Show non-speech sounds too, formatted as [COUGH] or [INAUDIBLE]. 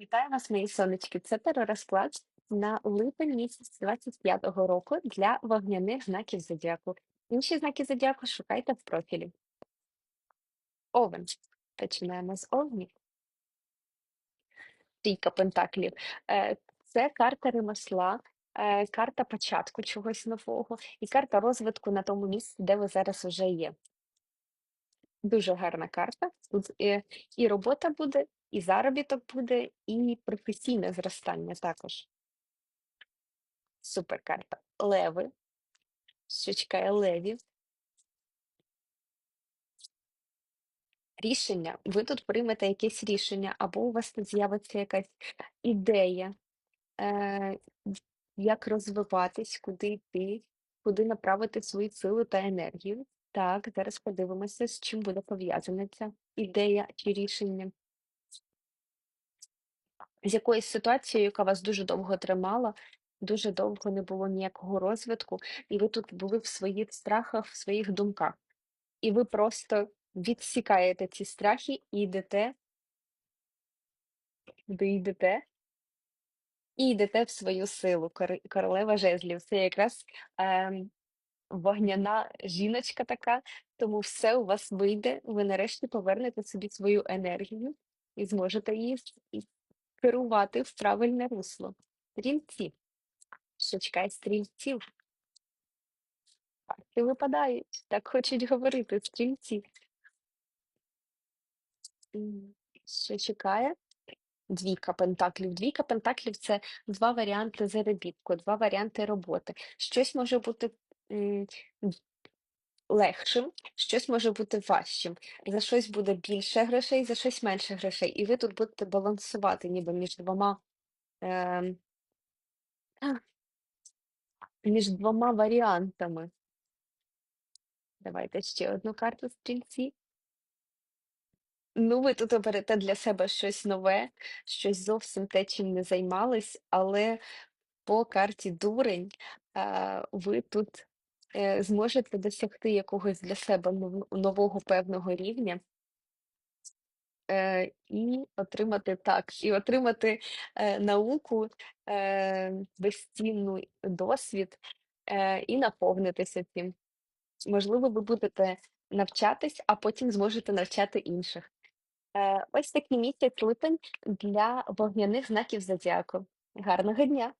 Вітаю вас, мої сонечки. Це теророзклад на липень місяць 25-го року для вогняних знаків зодіаку. Інші знаки зодіаку шукайте в профілі. Овен. Починаємо з овнів. Трійка пентаклів. Е, Це карта ремесла, е, карта початку чогось нового і карта розвитку на тому місці, де ви зараз вже є. Дуже гарна карта. Тут е, і робота буде, і заробіток буде, і професійне зростання також. Супер карта. Леви. Що чекає левів? Рішення. Ви тут приймете якесь рішення, або у вас тут з'явиться якась ідея, е, як розвиватись, куди йти, куди направити свою силу та енергію. Так, зараз подивимося, з чим буде пов'язана ця ідея чи рішення. З якоюсь ситуацією, яка вас дуже довго тримала, дуже довго не було ніякого розвитку, і ви тут були в своїх страхах, в своїх думках. І ви просто відсікаєте ці страхи і йдете, ви йдете, і йдете в свою силу. Королева жезлів. Це якраз ем, вогняна жіночка така, тому все у вас вийде. Ви нарешті повернете собі свою енергію і зможете її керувати в правильне русло. Стрільці. Що чекає стрільців? Карти випадають. Так хочуть говорити стрільці. Що чекає? Двійка пентаклів. Двійка пентаклів це два варіанти заробітку, два варіанти роботи. Щось може бути легшим, щось може бути важчим. За щось буде більше грошей, за щось менше грошей. І ви тут будете балансувати ніби між двома, а, [GASPS] між двома варіантами. Давайте ще одну карту стрільці. Ну, ви тут оберете для себе щось нове, щось зовсім те, чим не займались, але по карті дурень е, ви тут е, зможете досягти якогось для себе нов- нового певного рівня е, і отримати так, і отримати е, науку, безцінний досвід і наповнитися цим. Можливо, ви будете навчатись, а потім зможете навчати інших. Ось такий місяць липень для вогняних знаків зодіаку. Гарного дня!